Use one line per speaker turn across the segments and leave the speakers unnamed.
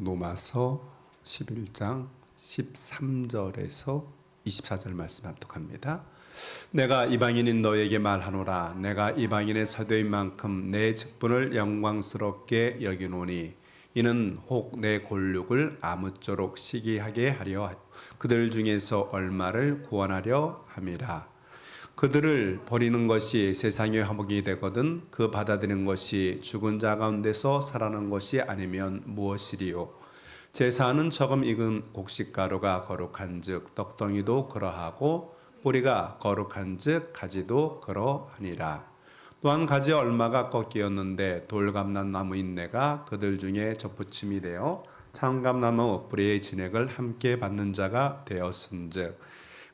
로마서 11장 13절에서 24절 말씀 합독합니다. 내가 이방인인 너에게 말하노라 내가 이방인의 사도인 만큼 내 직분을 영광스럽게 여기노니 이는 혹 내 골육을 아무쪼록 시기하게 하려 그들 중에서 얼마를 구원하려 함이라 그들을 버리는 것이 세상의 화목이 되거든 그 받아들이는 것이 죽은 자 가운데서 살아난 것이 아니면 무엇이리요? 제사는 조금 익은 곡식가루가 거룩한즉 떡덩이도 그러하고 뿌리가 거룩한즉 가지도 그러하니라. 또한 가지 얼마가 꺾이었는데 돌감난 나무 인 내가 그들 중에 접붙임이 되어 창감나무 뿌리의 진액을 함께 받는 자가 되었은즉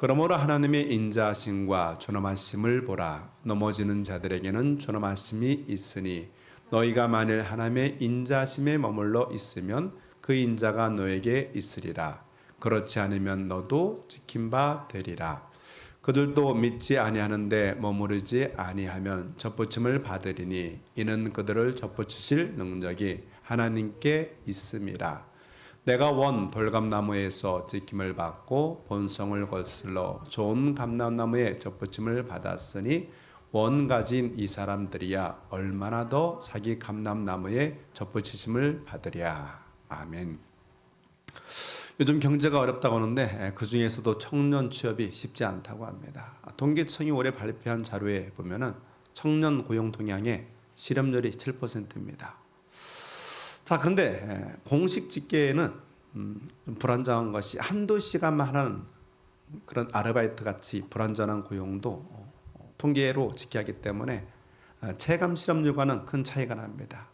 그러므로 하나님의 인자하심과 존엄하심을 보라. 넘어지는 자들에게는 존엄하심이 있으니 너희가 만일 하나님의 인자하심에 머물러 있으면 그 인자가 너에게 있으리라. 그렇지 않으면 너도 지킨 바 되리라. 그들도 믿지 아니하는데 머무르지 아니하면 접붙임을 받으리니 이는 그들을 접붙이실 능력이 하나님께 있음이라. 내가 원 돌감나무에서 지킴을 받고 본성을 거슬러 좋은 감람나무에 접붙임을 받았으니 원 가진 이 사람들이야 얼마나 더 자기 감람나무에 접붙이심을 받으랴 아멘. 요즘 경제가 어렵다고 하는데 그 중에서도 청년 취업이 쉽지 않다고 합니다. 통계청이 올해 발표한 자료에 보면은 청년 고용 동향의 실업률이 7%입니다. 자, 근데 공식 집계는 음, 좀 불안정한 것이 한두 시간만 하는 그런 아르바이트 같이 불안전한 고용도 어, 통계로 집계하기 때문에 아, 체감 실업률과는 큰 차이가 납니다.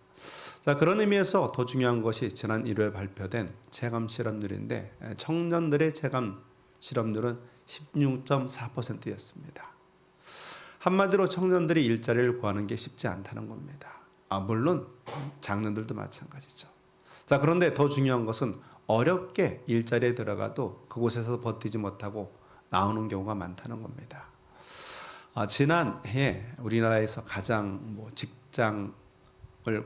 자, 그런 의미에서 더 중요한 것이 지난 1월 발표된 체감 실업률인데 청년들의 체감 실업률은 16.4%였습니다. 한마디로 청년들이 일자리를 구하는 게 쉽지 않다는 겁니다. 아, 물론 장년들도 마찬가지죠. 자, 그런데 더 중요한 것은 어렵게 일자리에 들어가도 그곳에서 버티지 못하고 나오는 경우가 많다는 겁니다. 아, 지난해 우리나라에서 가장 뭐 직장을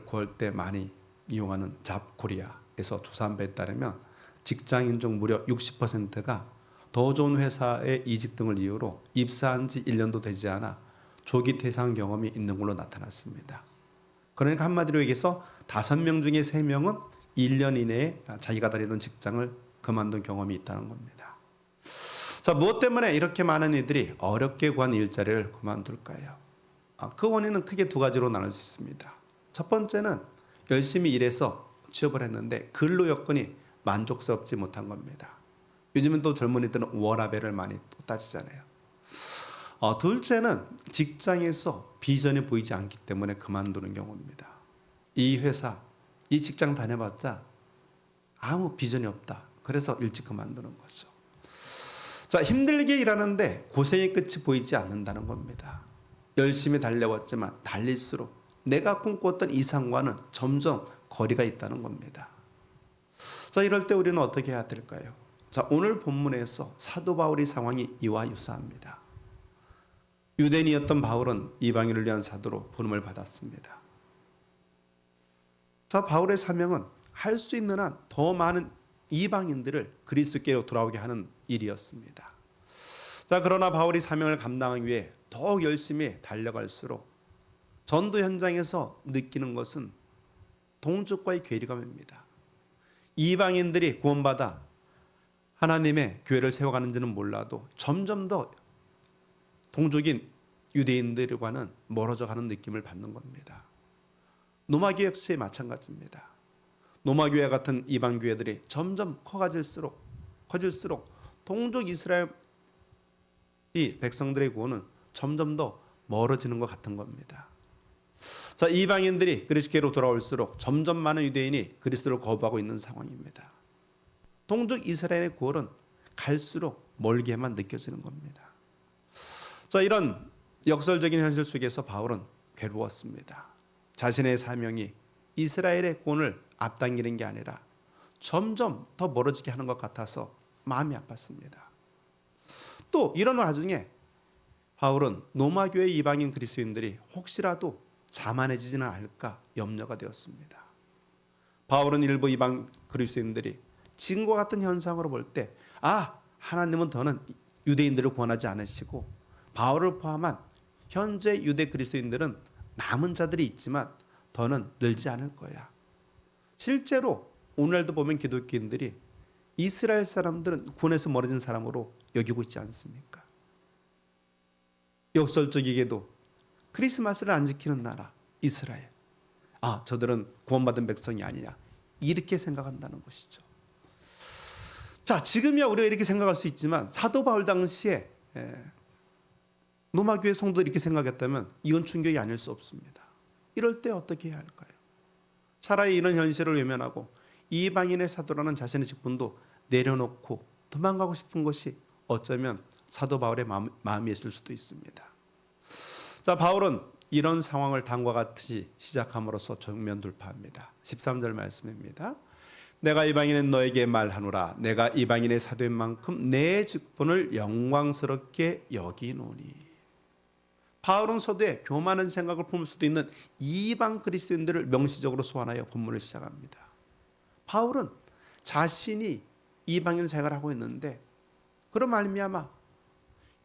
구할 때 많이 이용하는 잡코리아에서 조사한 바에 따르면 직장인 중 무려 60%가 더 좋은 회사의 이직 등을 이유로 입사한 지 1년도 되지 않아 조기 퇴상 경험이 있는 걸로 나타났습니다. 그러니까 한마디로 얘기해서 다섯 명 중에 세 명은 1년 이내에 자기가 다니던 직장을 그만둔 경험이 있다는 겁니다. 자, 무엇 때문에 이렇게 많은 이들이 어렵게 구한 일자리를 그만둘까요? 아, 그 원인은 크게 두 가지로 나눌 수 있습니다. 첫 번째는 열심히 일해서 취업을 했는데 근로 여건이 만족스럽지 못한 겁니다. 요즘은 또 젊은이들은 워라벨을 많이 또 따지잖아요. 어, 둘째는 직장에서 비전이 보이지 않기 때문에 그만두는 경우입니다. 이 회사, 이 직장 다녀봤자 아무 비전이 없다. 그래서 일찍 그만두는 거죠. 자, 힘들게 일하는데 고생의 끝이 보이지 않는다는 겁니다. 열심히 달려왔지만 달릴수록 내가 꿈꿨던 이상과는 점점 거리가 있다는 겁니다. 자, 이럴 때 우리는 어떻게 해야 될까요? 자, 오늘 본문에서 사도 바울의 상황이 이와 유사합니다. 유대인이었던 바울은 이방인을 위한 사도로 부름을 받았습니다. 자, 바울의 사명은 할 수 있는 한 더 많은 이방인들을 그리스도께로 돌아오게 하는 일이었습니다. 자, 그러나 바울이 사명을 감당하기 위해 더욱 열심히 달려갈수록 전도 현장에서 느끼는 것은 동족과의 괴리감입니다. 이방인들이 구원받아 하나님의 교회를 세워가는지는 몰라도 점점 더 동족인 유대인들과는 멀어져 가는 느낌을 받는 겁니다. 노마교회 역시 마찬가지입니다. 노마교회 같은 이방 교회들이 점점 커가질수록 커질수록 동족 이스라엘 이 백성들의 구원은 점점 더 멀어지는 것 같은 겁니다. 자, 이방인들이 그리스도로 돌아올수록 점점 많은 유대인이 그리스도를 거부하고 있는 상황입니다. 동족 이스라엘의 구원은 갈수록 멀게만 느껴지는 겁니다. 자, 이런 역설적인 현실 속에서 바울은 괴로웠습니다. 자신의 사명이 이스라엘의 구원을 앞당기는 게 아니라 점점 더 멀어지게 하는 것 같아서 마음이 아팠습니다. 또 이런 와중에 바울은 로마 교회 이방인 그리스도인들이 혹시라도 자만해지지는 않을까 염려가 되었습니다. 바울은 일부 이방 그리스도인들이 지금과 같은 현상으로 볼 때 아, 하나님은 더는 유대인들을 구원하지 않으시고 바울을 포함한 현재 유대 그리스도인들은 남은 자들이 있지만 더는 늘지 않을 거야. 실제로 오늘도 보면 기독교인들이 이스라엘 사람들은 구원에서 멀어진 사람으로 여기고 있지 않습니까? 역설적이게도 크리스마스를 안 지키는 나라 이스라엘. 아, 저들은 구원받은 백성이 아니냐. 이렇게 생각한다는 것이죠. 자, 지금이야 우리가 이렇게 생각할 수 있지만 사도 바울 당시에 예, 로마 교회 성도들이 이렇게 생각했다면 이건 충격이 아닐 수 없습니다. 이럴 때 어떻게 해야 할까요? 차라리 이런 현실을 외면하고 이방인의 사도라는 자신의 직분도 내려놓고 도망가고 싶은 것이 어쩌면 사도 바울의 마음, 마음이었을 수도 있습니다. 자, 바울은 이런 상황을 다음과 같이 시작함으로써 정면 돌파합니다. 13절 말씀입니다. 내가 이방인은 너에게 말하노라 내가 이방인의 사도인 만큼 내 직분을 영광스럽게 여기노니 바울은 서두에 교만한 생각을 품을 수도 있는 이방 그리스도인들을 명시적으로 소환하여 본문을 시작합니다. 바울은 자신이 이방인 생활을 하고 있는데 그런 말미암아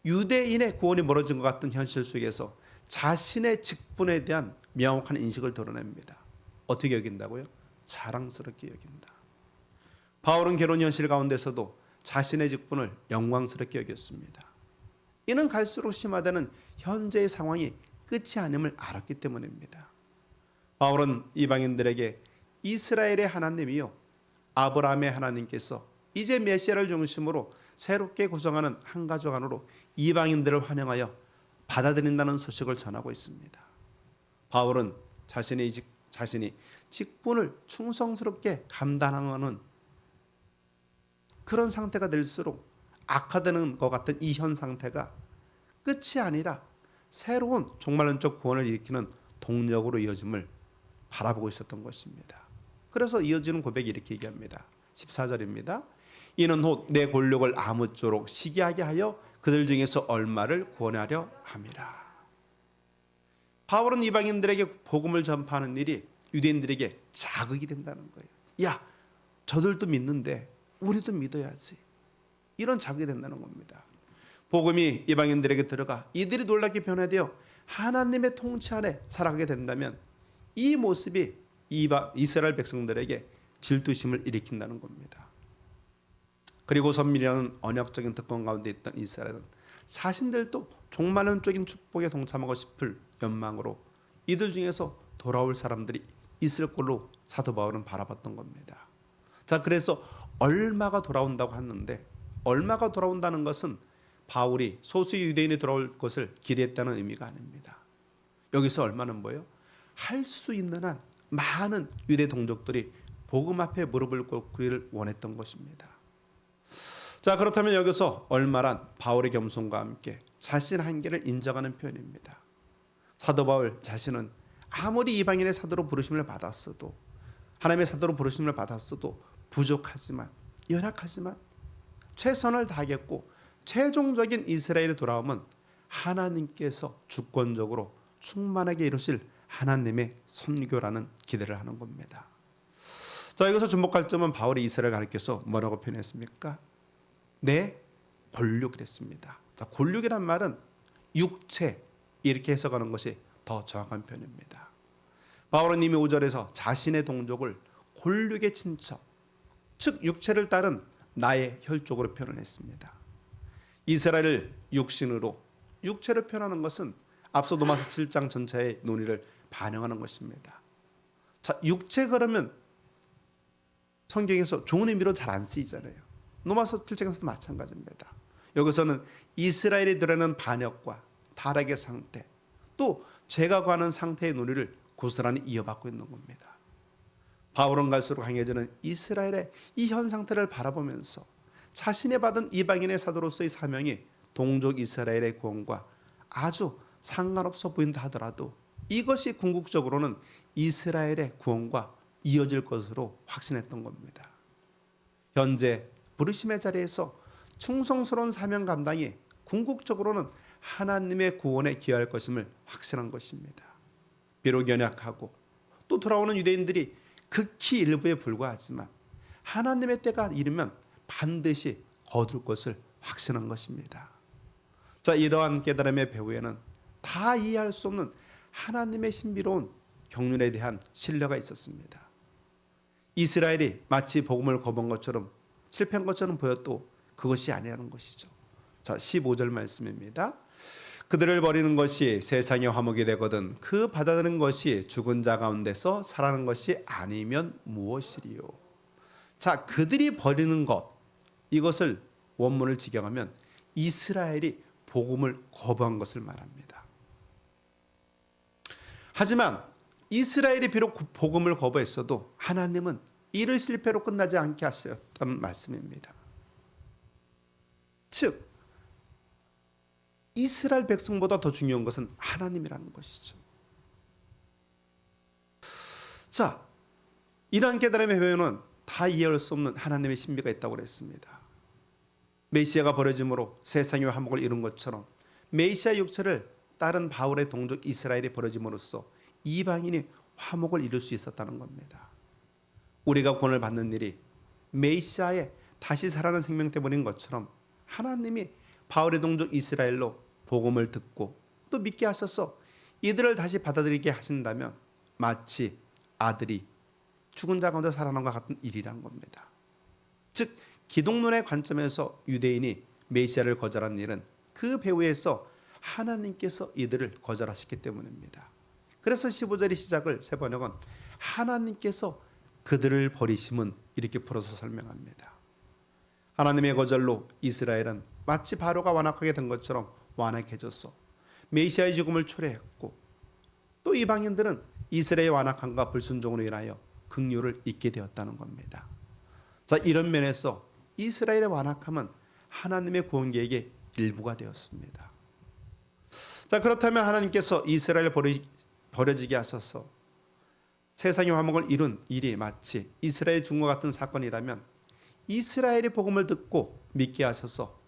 유대인의 구원이 멀어진 것 같은 현실 속에서 자신의 직분에 대한 명확한 인식을 드러냅니다. 어떻게 여긴다고요? 자랑스럽게 여긴다. 바울은 결혼 현실 가운데서도 자신의 직분을 영광스럽게 여겼습니다. 이는 갈수록 심화되는 현재의 상황이 끝이 아님을 알았기 때문입니다. 바울은 이방인들에게 이스라엘의 하나님이요 아브라함의 하나님께서 이제 메시아를 중심으로 새롭게 구성하는 한 가족 안으로 이방인들을 환영하여 받아들인다는 소식을 전하고 있습니다. 바울은 자신의 직, 자신이 직분을 충성스럽게 감당하는 그런 상태가 될수록 악화되는 것 같은 이 현 상태가 끝이 아니라 새로운 종말론적 구원을 일으키는 동력으로 이어짐을 바라보고 있었던 것입니다. 그래서 이어지는 고백이 이렇게 얘기합니다. 14절입니다. 이는 곧 내 권력을 아무쪼록 시기하게 하여 그들 중에서 얼마를 구원하려 함이라. 바울은 이방인들에게 복음을 전파하는 일이 유대인들에게 자극이 된다는 거예요. 야, 저들도 믿는데 우리도 믿어야지. 이런 자극이 된다는 겁니다. 복음이 이방인들에게 들어가 이들이 놀랍게 변화되어 하나님의 통치 아래 살아가게 된다면 이 모습이 이바, 이스라엘 백성들에게 질투심을 일으킨다는 겁니다. 그리고 선밀이라는 언약적인 특권 가운데 있던 이스라엘은 자신들도 종말론적인 축복에 동참하고 싶을 연망으로 이들 중에서 돌아올 사람들이 있을 걸로 사도 바울은 바라봤던 겁니다. 자, 그래서 얼마가 돌아온다고 하는데 얼마가 돌아온다는 것은 바울이 소수 유대인이 돌아올 것을 기대했다는 의미가 아닙니다. 여기서 얼마는 뭐예요? 할 수 있는 한 많은 유대 동족들이 복음 앞에 무릎을 꿇기를 원했던 것입니다. 자 그렇다면 여기서 얼마란 바울의 겸손과 함께 자신 한계를 인정하는 표현입니다. 사도 바울 자신은 아무리 이방인의 사도로 부르심을 받았어도 하나님의 사도로 부르심을 받았어도 부족하지만 연약하지만 최선을 다하겠고 최종적인 이스라엘의 돌아옴은 하나님께서 주권적으로 충만하게 이루실 하나님의 선교라는 기대를 하는 겁니다. 자 여기서 주목할 점은 바울이 이스라엘 가르쳐서 뭐라고 표현했습니까? 내 권력이랬습니다. 자 권력이란 말은 육체 이렇게 해석하는 것이 더 정확한 표현입니다. 바울은 이미 5절에서 자신의 동족을 권력의 친척, 즉 육체를 따른 나의 혈족으로 표현을 했습니다. 이스라엘을 육신으로 육체로 표현하는 것은 앞서 도마스 7장 전체의 논의를 반영하는 것입니다. 자, 육체 그러면 성경에서 좋은 의미로 잘 안 쓰이잖아요. 노마서 7장에서도 마찬가지입니다. 여기서는 이스라엘이 드러내는 반역과 타락의 상태, 또 죄가 관한 상태의 놀이를 고스란히 이어받고 있는 겁니다. 바울은 갈수록 강해지는 이스라엘의 이 현 상태를 바라보면서 자신이 받은 이방인의 사도로서의 사명이 동족 이스라엘의 구원과 아주 상관없어 보인다 하더라도 이것이 궁극적으로는 이스라엘의 구원과 이어질 것으로 확신했던 겁니다. 현재 부르심의 자리에서 충성스러운 사명 감당이 궁극적으로는 하나님의 구원에 기여할 것임을 확신한 것입니다. 비록 연약하고 또 돌아오는 유대인들이 극히 일부에 불과하지만 하나님의 때가 이르면 반드시 거둘 것을 확신한 것입니다. 자, 이러한 깨달음의 배후에는 다 이해할 수 없는 하나님의 신비로운 경륜에 대한 신뢰가 있었습니다. 이스라엘이 마치 복음을 거본 것처럼 실패한 것처럼 보여도 그것이 아니라는 것이죠. 자, 15절 말씀입니다. 그들을 버리는 것이 세상의 화목이 되거든 그 받아들는 것이 죽은 자 가운데서 살아나는 것이 아니면 무엇이리요. 자, 그들이 버리는 것 이것을 원문을 직역하면 이스라엘이 복음을 거부한 것을 말합니다. 하지만 이스라엘이 비록 복음을 거부했어도 하나님은 이를 실패로 끝나지 않게 하셨다는 말씀입니다. 즉 이스라엘 백성보다 더 중요한 것은 하나님이라는 것이죠. 자, 이러한 깨달음의 회유는 다 이해할 수 없는 하나님의 신비가 있다고 그랬습니다. 메시아가 버려짐으로 세상의 화목을 이룬 것처럼 메시아 육체를 다른 바울의 동족 이스라엘이 버려짐으로써 이방인이 화목을 이룰 수 있었다는 겁니다. 우리가 구원을 받는 일이 메시아의 다시 살아난 생명 때문인 것처럼 하나님이 바울의 동족 이스라엘로 복음을 듣고 또 믿게 하셔서 이들을 다시 받아들이게 하신다면 마치 아들이 죽은 자 가운데 살아난 것 같은 일이란 겁니다. 즉 기독론의 관점에서 유대인이 메시아를 거절한 일은 그 배후에서 하나님께서 이들을 거절하셨기 때문입니다. 그래서 15절의 시작을 세 번역은 하나님께서 그들을 버리심은 이렇게 풀어서 설명합니다. 하나님의 거절로 이스라엘은 마치 바로가 완악하게 된 것처럼 완악해졌어. 메시아의 죽음을 초래했고 또 이방인들은 이스라엘의 완악함과 불순종으로 인하여 긍휼을 잊게 되었다는 겁니다. 자 이런 면에서 이스라엘의 완악함은 하나님의 구원 계획의 일부가 되었습니다. 자 그렇다면 하나님께서 이스라엘을 버리, 버려지게 하셔서 세상의 화목을 이룬 일이 마치 이스라엘 중과 같은 사건이라면 이스라엘이 복음을 듣고 믿게 하셔서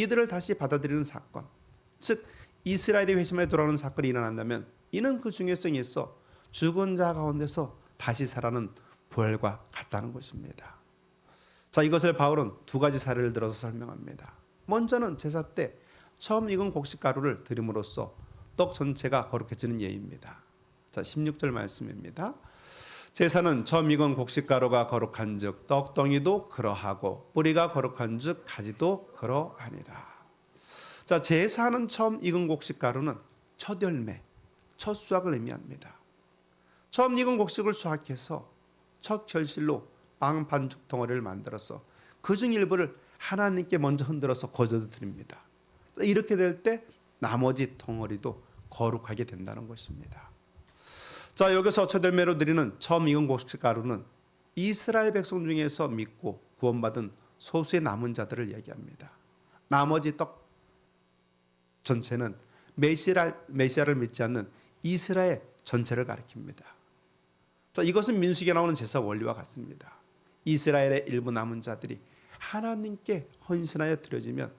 이들을 다시 받아들이는 사건, 즉 이스라엘이 회심에 돌아오는 사건이 일어난다면 이는 그 중요성이 있어 죽은 자 가운데서 다시 살아는 부활과 같다는 것입니다. 자 이것을 바울은 두 가지 사례를 들어서 설명합니다. 먼저는 제사 때 처음 익은 곡식 가루를 드림으로써 떡 전체가 거룩해지는 예입니다. 자 16절 말씀입니다. 제사는 처음 익은 곡식가루가 거룩한 즉 떡덩이도 그러하고 뿌리가 거룩한 즉 가지도 그러하니라. 자 제사는 처음 익은 곡식가루는 첫 열매, 첫 수확을 의미합니다. 처음 익은 곡식을 수확해서 첫 결실로 빵 반죽 덩어리를 만들어서 그 중 일부를 하나님께 먼저 흔들어서 거저도 드립니다. 이렇게 될 때 나머지 덩어리도 거룩하게 된다는 것입니다. 자 여기서 첫 열매로 드리는 처음 익은 곡식 가루는 이스라엘 백성 중에서 믿고 구원받은 소수의 남은 자들을 얘기합니다. 나머지 떡 전체는 메시아를, 메시아를 믿지 않는 이스라엘 전체를 가리킵니다. 자 이것은 민수기에 나오는 제사 원리와 같습니다. 이스라엘의 일부 남은 자들이 하나님께 헌신하여 드려지면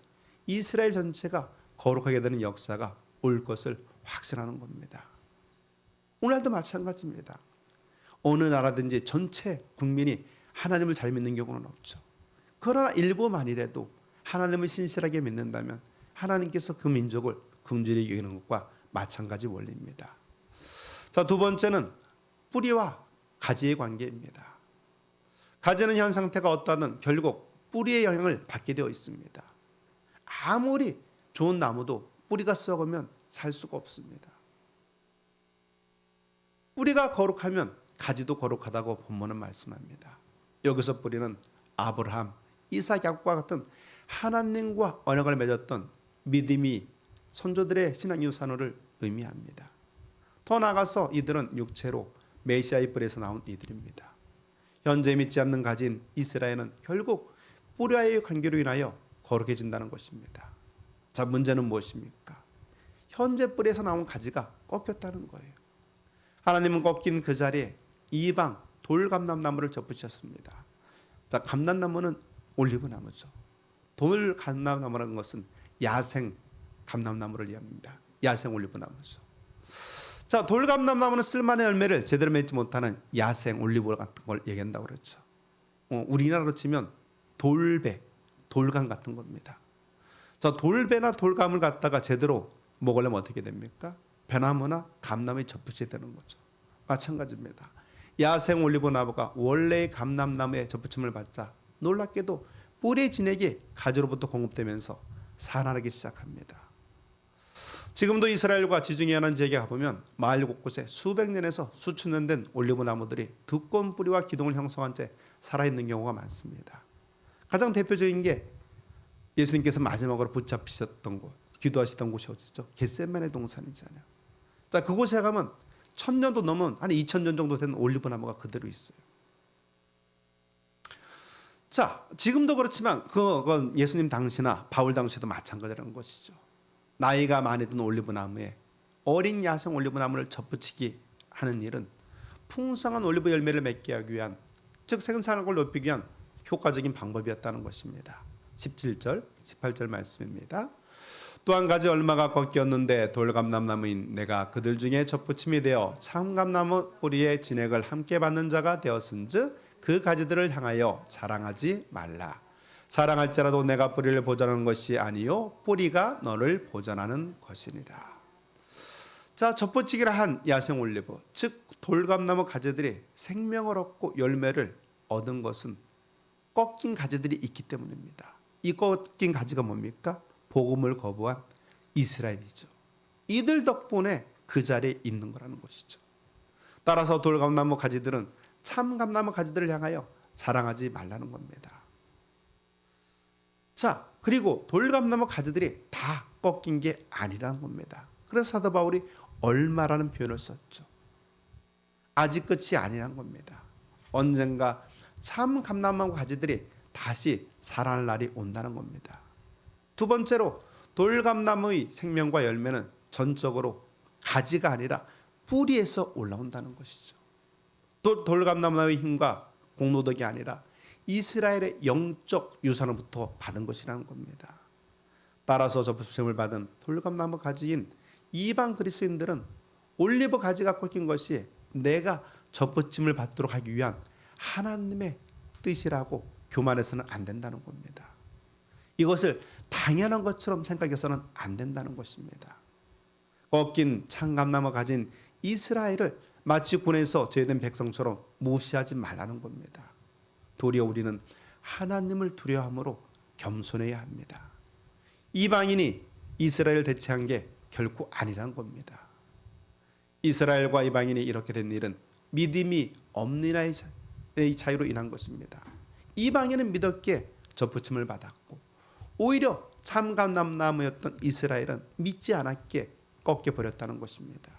이스라엘 전체가 거룩하게 되는 역사가 올 것을 확신하는 겁니다. 오늘도 마찬가지입니다. 어느 나라든지 전체 국민이 하나님을 잘 믿는 경우는 없죠. 그러나 일부만이라도 하나님을 신실하게 믿는다면 하나님께서 그 민족을 긍휼히 여기는 것과 마찬가지 원리입니다. 자, 두 번째는 뿌리와 가지의 관계입니다. 가지는 현 상태가 어떠하든 결국 뿌리의 영향을 받게 되어 있습니다. 아무리 좋은 나무도 뿌리가 썩으면 살 수가 없습니다. 뿌리가 거룩하면 가지도 거룩하다고 본문은 말씀합니다. 여기서 뿌리는 아브라함, 이삭, 야곱과 같은 하나님과 언약을 맺었던 믿음이 선조들의 신앙 유산을 의미합니다. 더 나아가서 이들은 육체로 메시아의 뿔에서 나온 이들입니다. 현재 믿지 않는 가진 이스라엘은 결국 뿌리와의 관계로 인하여 거룩해진다는 것입니다. 자, 문제는 무엇입니까? 현재 뿌리에서 나온 가지가 꺾였다는 거예요. 하나님은 꺾인 그 자리에 이방 돌감람나무를 접으셨습니다. 자, 감람나무는 올리브 나무죠. 돌 감람나무라는 것은 야생 감람나무를 의합니다. 야생 올리브 나무죠. 자, 돌감람나무는 쓸만한 열매를 제대로 맺지 못하는 야생 올리브 같은 걸 얘기한다고 그랬죠. 어, 우리나라로 치면 돌배, 돌감 같은 겁니다. 자, 돌배나 돌감을 갖다가 제대로 먹으려면 어떻게 됩니까? 배나무나 감나무에 접붙여야 되는 거죠. 마찬가지입니다. 야생 올리브 나무가 원래의 감람나무에 접붙임을 받자 놀랍게도 뿌리 진액이 가지로부터 공급되면서 산화하기 시작합니다. 지금도 이스라엘과 지중해 하는 지역에 가보면 마을 곳곳에 수백 년에서 수천 년 된 올리브 나무들이 두꺼운 뿌리와 기둥을 형성한 채 살아있는 경우가 많습니다. 가장 대표적인 게 예수님께서 마지막으로 붙잡히셨던 곳, 기도하시던 곳이 어디죠? 겟세만의 동산이잖아요. 자, 그곳에 가면 천 년도 넘은 한 이천 년 정도 된 올리브 나무가 그대로 있어요. 자, 지금도 그렇지만 그건 예수님 당시나 바울 당시에도 마찬가지라는 것이죠. 나이가 많이 든 올리브 나무에 어린 야생 올리브 나무를 접붙이기 하는 일은 풍성한 올리브 열매를 맺게 하기 위한 즉 생산력을 높이기 위한 효과적인 방법이었다는 것입니다. 17절, 18절 말씀입니다. 또 한 가지 얼마가 꺾였는데 돌감람나무인 내가 그들 중에 접붙임이 되어 참감나무 뿌리에 진액을 함께 받는 자가 되었은즉 그 가지들을 향하여 자랑하지 말라. 자랑할지라도 내가 뿌리를 보존하는 것이 아니요 뿌리가 너를 보존하는 것이니라. 자, 접붙이기를 한 야생 올리브, 즉 돌감나무 가지들이 생명을 얻고 열매를 얻은 것은 꺾인 가지들이 있기 때문입니다. 이 꺾인 가지가 뭡니까? 복음을 거부한 이스라엘이죠. 이들 덕분에 그 자리에 있는 거라는 것이죠. 따라서 돌감나무 가지들은 참감나무 가지들을 향하여 자랑하지 말라는 겁니다. 자, 그리고 돌감나무 가지들이 다 꺾인 게 아니라는 겁니다. 그래서 사도 바울이 얼마라는 표현을 썼죠. 아직 끝이 아니라는 겁니다. 언젠가 참 감람나무 가지들이 다시 살아날 날이 온다는 겁니다. 두 번째로 돌감나무의 생명과 열매는 전적으로 가지가 아니라 뿌리에서 올라온다는 것이죠. 또 돌감나무의 힘과 공로덕이 아니라 이스라엘의 영적 유산으로부터 받은 것이라는 겁니다. 따라서 접수sem을 받은 돌감나무 가지인 이방 그리스도인들은 올리브 가지가 꺾인 것이 내가 접붙임을 받도록 하기 위한 하나님의 뜻이라고 교만해서는 안 된다는 겁니다. 이것을 당연한 것처럼 생각해서는 안 된다는 것입니다. 꺾인 창감나무 가진 이스라엘을 마치 군에서 제된 백성처럼 무시하지 말라는 겁니다. 도리어 우리는 하나님을 두려워함으로 겸손해야 합니다. 이방인이 이스라엘을 대체한 게 결코 아니란 겁니다. 이스라엘과 이방인이 이렇게 된 일은 믿음이 없는 이의 차이로 인한 것입니다. 이방인은 믿었기에 접붙임을 받았고 오히려 참감남나무였던 이스라엘은 믿지 않았기에 꺾여 버렸다는 것입니다.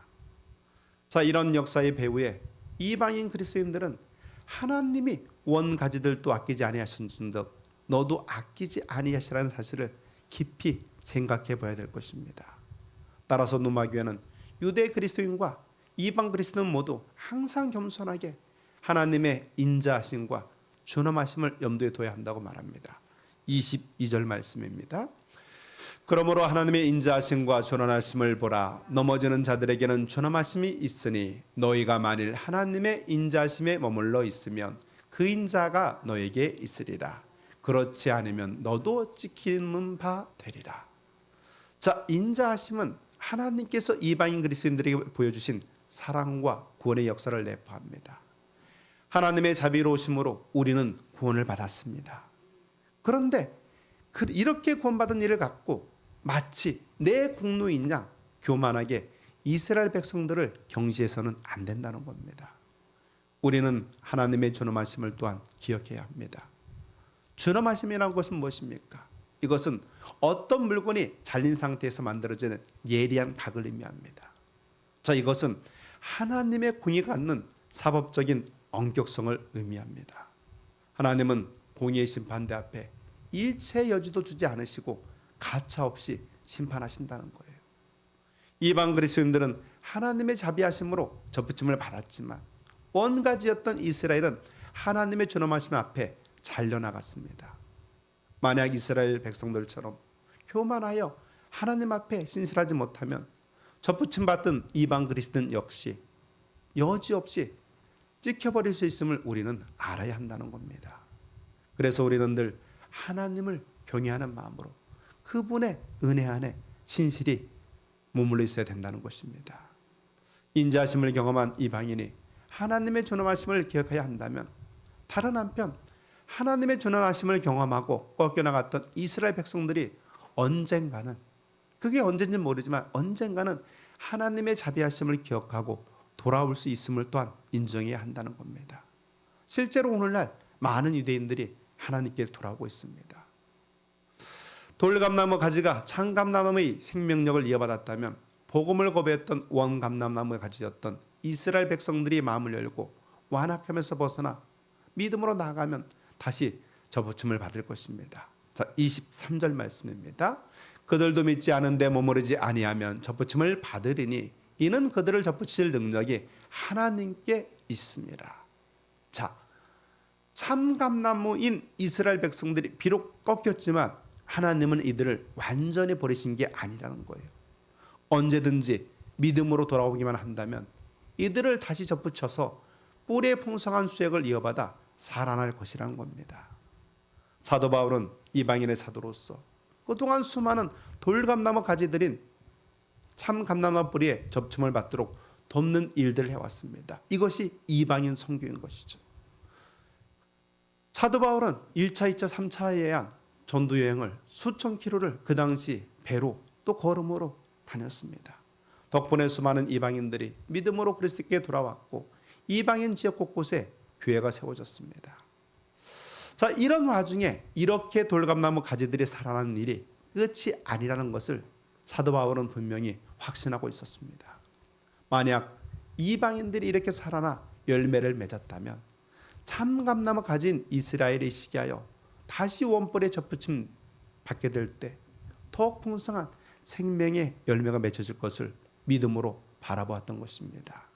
자 이런 역사의 배후에 이방인 그리스도인들은 하나님이 원 가지들도 아끼지 아니하신즉 너도 아끼지 아니하시라는 사실을 깊이 생각해 봐야 될 것입니다. 따라서 누마교회는 유대 그리스도인과 이방 그리스도인 모두 항상 겸손하게 하나님의 인자하심과 존엄하심을 염두에 둬야 한다고 말합니다. 22절 말씀입니다. 그러므로 하나님의 인자하심과 존엄하심을 보라. 넘어지는 자들에게는 존엄하심이 있으니 너희가 만일 하나님의 인자하심에 머물러 있으면 그 인자가 너에게 있으리라. 그렇지 않으면 너도 지키는 바 되리라. 자 인자하심은 하나님께서 이방인 그리스도인들에게 보여주신 사랑과 구원의 역사를 내포합니다. 하나님의 자비로우심으로 우리는 구원을 받았습니다 그런데 그 이렇게 구원받은 일을 갖고 마치 내 공로인 양 교만하게 이스라엘 백성들을 경시해서는 안 된다는 겁니다. 우리는 하나님의 존엄하심을 또한 기억해야 합니다. 존엄하심이라는 것은 무엇입니까? 이것은 어떤 물건이 잘린 상태에서 만들어지는 예리한 각을 의미합니다. 자, 이것은 하나님의 공이 갖는 사법적인 엄격성을 의미합니다. 하나님은 공의의 심판대 앞에 일체 여지도 주지 않으시고 가차 없이 심판하신다는 거예요. 이방 그리스도인들은 하나님의 자비하심으로 접붙임을 받았지만 원가지였던 이스라엘은 하나님의 존엄하심 앞에 잘려나갔습니다. 만약 이스라엘 백성들처럼 교만하여 하나님 앞에 신실하지 못하면 접붙임 받던 이방 그리스도인 역시 여지없이 찍혀버릴 수 있음을 우리는 알아야 한다는 겁니다. 그래서 우리는 늘 하나님을 경외하는 마음으로 그분의 은혜 안에 신실히 머물러 있어야 된다는 것입니다. 인자하심을 경험한 이방인이 하나님의 존엄하심을 기억해야 한다면 다른 한편 하나님의 존엄하심을 경험하고 꺾여나갔던 이스라엘 백성들이 언젠가는 그게 언젠지 모르지만 언젠가는 하나님의 자비하심을 기억하고 돌아올 수 있음을 또한 인정해야 한다는 겁니다. 실제로 오늘날 많은 유대인들이 하나님께 돌아오고 있습니다. 돌감나무 가지가 창감나무의 생명력을 이어받았다면 복음을 거부했던 원감나무의 가지였던 이스라엘 백성들이 마음을 열고 완악함에서 벗어나 믿음으로 나아가면 다시 접붙임을 받을 것입니다. 자, 23절 말씀입니다. 그들도 믿지 않은데 머무르지 아니하면 접붙임을 받으리니 이는 그들을 접붙일 능력이 하나님께 있습니다. 자, 참감나무인 이스라엘 백성들이 비록 꺾였지만 하나님은 이들을 완전히 버리신 게 아니라는 거예요. 언제든지 믿음으로 돌아오기만 한다면 이들을 다시 접붙여서 뿔의 풍성한 수액을 이어받아 살아날 것이라는 겁니다. 사도 바울은 이방인의 사도로서 그동안 수많은 돌감나무 가지들인 참 감나무 뿌리에 접춤을 받도록 돕는 일들을 해왔습니다. 이것이 이방인 선교인 것이죠. 사도 바울은 1차, 2차, 3차에 한 전도 여행을 수천 킬로를 그 당시 배로 또 걸음으로 다녔습니다. 덕분에 수많은 이방인들이 믿음으로 그리스도께 돌아왔고 이방인 지역 곳곳에 교회가 세워졌습니다. 자, 이런 와중에 이렇게 돌감나무 가지들이 살아나는 일이 끝이 아니라는 것을 사도 바울은 분명히 확신하고 있었습니다. 만약 이방인들이 이렇게 살아나 열매를 맺었다면 참감나무 가진 이스라엘이 시기하여 다시 원뿔에 접붙임 받게 될 때 더욱 풍성한 생명의 열매가 맺혀질 것을 믿음으로 바라보았던 것입니다.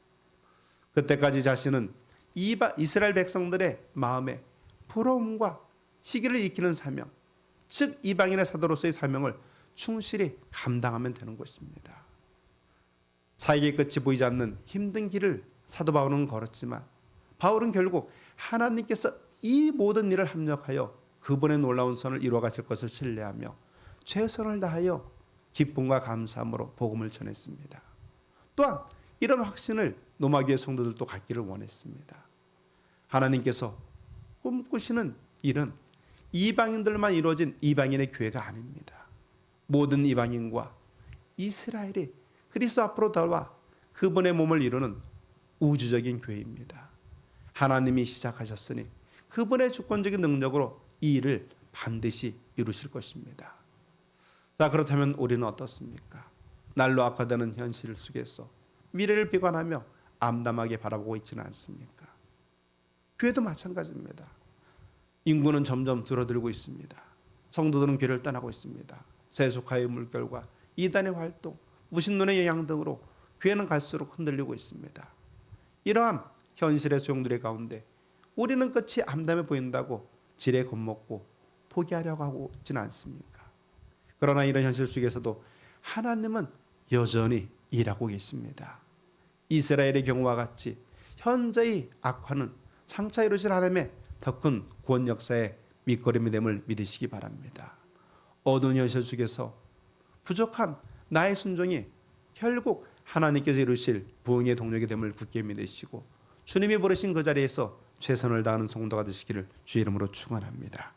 그때까지 자신은 이바, 이스라엘 백성들의 마음에 부러움과 시기를 익히는 사명, 즉 이방인의 사도로서의 사명을 충실히 감당하면 되는 것입니다. 사역의 끝이 보이지 않는 힘든 길을 사도 바울은 걸었지만 바울은 결국 하나님께서 이 모든 일을 합력하여 그분의 놀라운 선을 이루어 가실 것을 신뢰하며 최선을 다하여 기쁨과 감사함으로 복음을 전했습니다. 또한 이런 확신을 노마교의 성도들도 갖기를 원했습니다. 하나님께서 꿈꾸시는 일은 이방인들만 이루어진 이방인의 교회가 아닙니다. 모든 이방인과 이스라엘이 그리스도 앞으로 돌아와 그분의 몸을 이루는 우주적인 교회입니다. 하나님이 시작하셨으니 그분의 주권적인 능력으로 이 일을 반드시 이루실 것입니다. 자, 그렇다면 우리는 어떻습니까? 날로 악화되는 현실 속에서 미래를 비관하며 암담하게 바라보고 있지는 않습니까? 교회도 마찬가지입니다. 인구는 점점 줄어들고 있습니다. 성도들은 교회를 떠나고 있습니다. 세속화의 물결과 이단의 활동, 무신론의 영향 등으로 교회는 갈수록 흔들리고 있습니다. 이러한 현실의 소용돌이 가운데 우리는 끝이 암담해 보인다고 지레 겁먹고 포기하려고 하고 있지는 않습니까? 그러나 이런 현실 속에서도 하나님은 여전히 일하고 계십니다. 이스라엘의 경우와 같이 현재의 악화는 장차 이루실 하나님의 더 큰 구원 역사의 밑거름이 됨을 믿으시기 바랍니다. 어두운 현실 속에서 부족한 나의 순종이 결국 하나님께서 이루실 부흥의 동력이 됨을 굳게 믿으시고 주님이 부르신 그 자리에서 최선을 다하는 성도가 되시기를 주 이름으로 축원합니다.